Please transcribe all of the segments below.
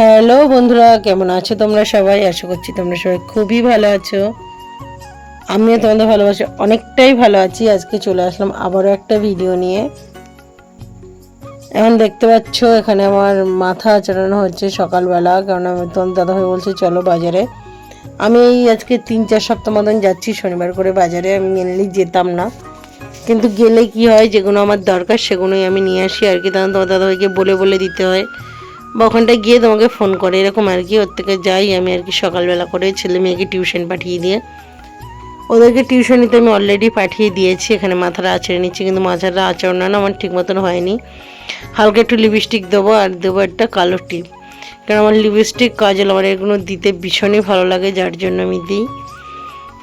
Hello বন্ধুরা, কেমন আছো তোমরা সবাই? আশা করছি তোমরা সবাই খুবই ভালো আছো। আমিও তোমাদের ভালোবাসি, অনেকটাই ভালো আছি। আজকে চলে আসলাম আবারও একটা ভিডিও নিয়ে। এখন দেখতে পাচ্ছ, এখানে আমার মাথা চড়ানো হচ্ছে সকালবেলা, কারণ আমি তোমার দাদাভাই বলছে, চলো বাজারে। আমি এই আজকে তিন চার সপ্তাহ মতন যাচ্ছি, শনিবার করে বাজারে, আমি মেনলি যেতাম না। কিন্তু গেলে কি হয়, যেগুলো আমার দরকার সেগুলোই আমি নিয়ে আসি আর কি। তখন তোমার দাদাভাইকে বলে বলে দিতে হয়। বা ওখানটায় গিয়ে তোমাকে ফোন করে, এরকম আর কি। ওর থেকে যাই আমি আর কি সকালবেলা করে ছেলে মেয়েকে টিউশন পাঠিয়ে দিয়ে। ওদেরকে টিউশনিতে আমি অলরেডি পাঠিয়ে দিয়েছি, এখানে মাথাটা আঁচড়ে নিচ্ছি, কিন্তু মাথাটা আচরণ না আমার ঠিক মতন হয়নি। হালকা একটু লিপস্টিক দেবো আর দেবো একটা কালো টিপ। কারণ আমার লিপস্টিক কাজল, আমার এগুলো দিতে ভীষণই ভালো লাগে, যার জন্য আমি দিই।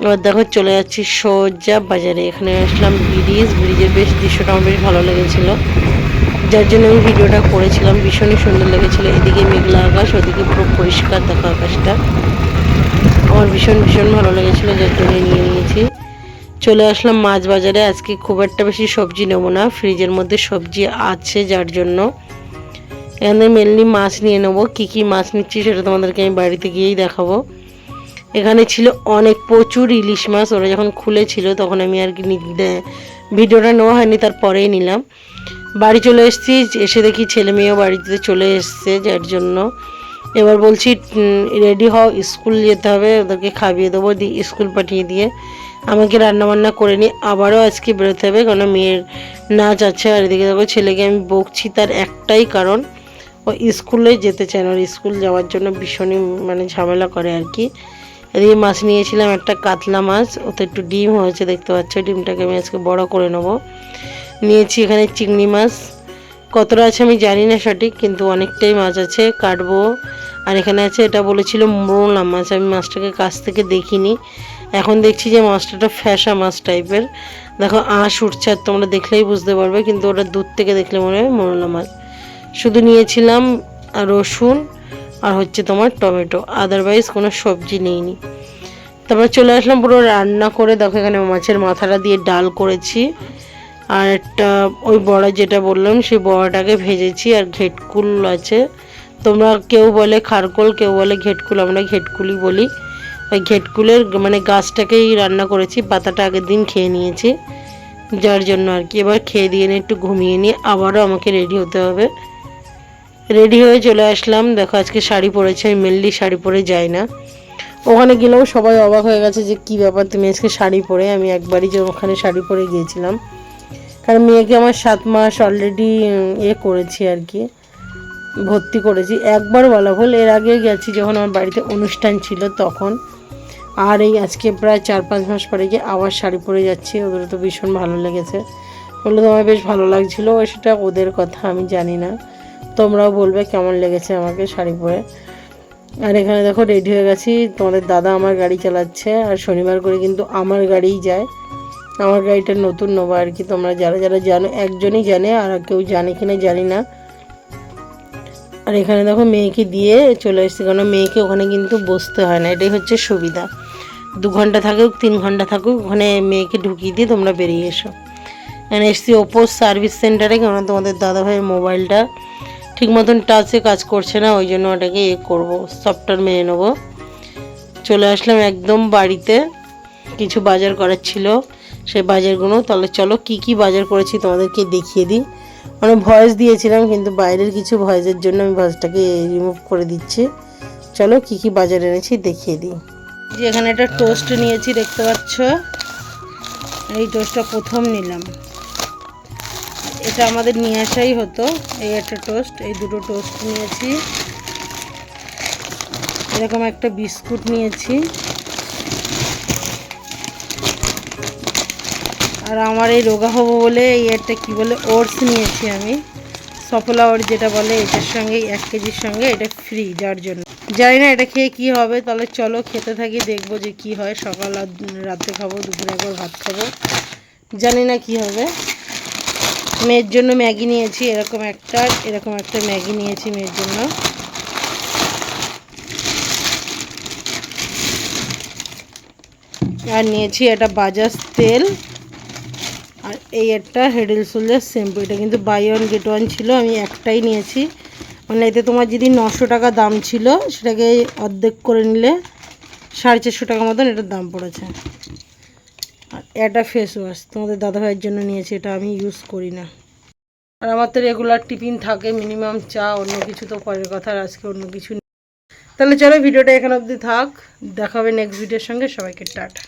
এবার দেখো, চলে যাচ্ছি সোজা বাজারে। এখানে আসলাম ব্রিজ, ব্রিজের বেশ দৃশ্যটা আমার বেশ ভালো লেগেছিলো। যার জন্য আমি ভিডিওটা করেছিলাম, ভীষণই সুন্দর লেগেছিলো। এদিকে মেঘলা আকাশ, ওদিকে পুরো পরিষ্কার দেখো আকাশটা। আমার ভীষণ ভীষণ ভালো লেগেছিলো, যার জন্য নিয়ে নিয়েছি। চলে আসলাম মাছ বাজারে। আজকে খুব একটা বেশি সবজি নেব না। ফ্রিজের মধ্যে সবজি আছে যার জন্য। এখানে মেনলি মাছ নিয়ে নেব। কী কী মাছ নিচ্ছি সেটা তোমাদেরকে আমি বাড়িতে গিয়েই দেখাবো। এখানে ছিল অনেক প্রচুর ইলিশ মাছ। ওরা যখন খুলেছিল তখন আমি আর কি ভিডিওটা নেওয়া হয়নি, তারপরেই নিলাম। বাড়ি চলে এসেছি, এসে দেখি ছেলে মেয়েও বাড়িতে চলে এসছে যার জন্য। এবার বলছি রেডি হও স্কুল যেতে হবে, ওদেরকে খাইয়ে দেবো দিয়ে স্কুল পাঠিয়ে দিয়ে। আমাকে রান্নাবান্না করে নিয়ে আবারও আজকে বেরোতে হবে কারণ মেয়ের নাচ আছে। আর এদিকে দেখো ছেলেকে আমি বকছি তার একটাই কারণ, ও স্কুলে যেতে চায় না। ওর স্কুল যাওয়ার জন্য ভীষণই মানে ঝামেলা করে আর কি। এদিকে মাছ নিয়েছিলাম একটা কাতলা মাছ, ওতে একটু ডিম হয়েছে, দেখতে পাচ্ছ, ডিমটাকে আমি আজকে বড় করে নেব। নিয়েছি এখানে চিংড়ি মাছ। কতটা আছে আমি জানি না সঠিক, কিন্তু অনেকটাই মাছ আছে, কাটবো। আর এখানে আছে, এটা বলেছিল মোরলা মাছ, আমি মাছটাকে কাছ থেকে দেখিনি। এখন দেখছি যে মাছটা ফ্যাসা মাছ টাইপের। দেখো, আঁশ উঠছে, আর তোমরা দেখলেই বুঝতে পারবে, কিন্তু ওটা দূর থেকে দেখলে মনে হয় মোরলা মাছ। শুধু নিয়েছিলাম আর রসুন আর হচ্ছে তোমার টমেটো আদারওয়াইজ কোনো সবজি নেইনি। তারপর চলে আসলাম, পুরো রান্না করে দেখো এখানে মাছের মাথাটা দিয়ে ডাল করেছি। আর একটা ওই বড়া যেটা বললাম, সেই বড়াটাকে ভেজেছি আর ঘেটকুল আছে। তোমরা কেউ বলে খারকোল, কেউ বলে ঘেটকুল, আমরা ঘেটকুলই বলি। ওই ঘেটকুলের মানে গাছটাকেই রান্না করেছি, পাতাটা আগের দিন খেয়ে নিয়েছি, যার জন্য আর কি। এবার খেয়ে দিয়ে নিয়ে একটু ঘুমিয়ে নিয়ে আবারও আমাকে রেডি হতে হবে। রেডি হয়ে চলে আসলাম। দেখো আজকে শাড়ি পরেছি, আমি মেনলি শাড়ি পরে যাই না। ওখানে গেলেও সবাই অবাক হয়ে গেছে যে কী ব্যাপার, তুমি আজকে শাড়ি পরে, আমি একবারই যে ওখানে শাড়ি পরে গিয়েছিলাম। কারণ মেয়েকে আমার সাত মাস অলরেডি এ করেছি আর কি, ভর্তি করেছি। একবার বলা ভুল, এর আগে গেছি যখন আমার বাড়িতে অনুষ্ঠান ছিল তখন। আর এই আজকে প্রায় চার পাঁচ মাস পরে গিয়ে আবার শাড়ি পরে যাচ্ছি ওদের তো ভীষণ ভালো লেগেছে। বলল তোমার বেশ ভালো লাগছিল, সেটা ওদের কথা, আমি জানি না। তোমরাও বলবে কেমন লেগেছে আমাকে শাড়ি পরে। আর এখানে দেখো রেডি হয়ে গেছি। তোমাদের দাদা আমার গাড়ি চালাচ্ছে, আর শনিবার করে কিন্তু আমার গাড়িই যায়। আমার গাড়িটা নতুন, নেব আর কি। তোমরা যারা যারা জানো, একজনই জানে আর কেউ জানে কিনা জানি না। আর এখানে দেখো মেয়েকে দিয়ে চলে এসেছি কারণ মেয়েকে ওখানে কিন্তু বসতে হয় না। এটাই হচ্ছে সুবিধা। দু ঘণ্টা থাকুক, তিন ঘণ্টা থাকুক, ওখানে মেয়েকে ঢুকিয়ে দিয়ে তোমরা বেরিয়ে এসো। এখানে এসছি ওপো সার্ভিস সেন্টারে কেন তোমাদের দাদাভাইয়ের মোবাইলটা ঠিক মতন টাচে কাজ করছে না, ওই জন্য ওটাকে এ করব সফটওয়্যার মেরে নেব। চলে আসলাম একদম বাড়িতে। কিছু বাজার করার ছিল। সেই বাজারগুলো তাহলে চলো কি কি বাজার করেছি তোমাদেরকে দেখিয়ে দিই। মানে ভয়েস দিয়েছিলাম, কিন্তু বাইরের কিছু ভয়েসের জন্য আমি ভয়েসটাকে রিমুভ করে দিচ্ছি। চলো কি কি বাজার এনেছি দেখিয়ে দিই। যে এখানে একটা টোস্ট নিয়েছি, দেখতে পাচ্ছ? এই টোস্টটা প্রথম নিলাম। এটা আমাদের নিয়ে আসাই হতো, এই একটা টোস্ট এই দুটো টোস্ট নিয়েছি। এরকম একটা বিস্কুট নিয়েছি। আর আমার এই রোগা হব বলে এই একটা কি বলে ওটস নিয়েছি আমি। সফলা ওটস যেটা বলে এটার সঙ্গে এক কেজির সঙ্গে এটা ফ্রি যার জন্য। জানি না এটা খেয়ে কি হবে, তাহলে চলো খেতে থাকি, দেখব যে কি হয়। সকাল আর রাতে খাব, দুপুরে একবার ভাত খাব। জানি না কি হবে। মেয়ের জন্য ম্যাগি নিয়েছি, এরকম একটা এরকম একটা ম্যাগি নিয়েছি মেয়ের জন্য। আর নিয়েছি এটা বাজাজ তেল। এই একটা হেডেল সোলের শ্যাম্পু এটা কিন্তু বাই ওয়ান গেট ওয়ান ছিল, আমি একটাই নিয়েছি। মানে এতে তোমার যদি নশো টাকা দাম ছিল, সেটাকে অর্ধেক করে নিলে সাড়ে চারশো টাকা মতন এটার দাম পড়েছে। আর এটা ফেস ওয়াশ তোমাদের দাদাভাইয়ের জন্য নিয়েছি, এটা আমি ইউজ করি না। আর আমার তো রেগুলার টিফিন থাকে মিনিমাম চা, অন্য কিছু তো পরের কথা, আর আজকে অন্য কিছু। তাহলে চলো, ভিডিওটা এখানে অবধি থাক। দেখাবে নেক্সট ভিডিওর সঙ্গে, সবাইকে টাটা।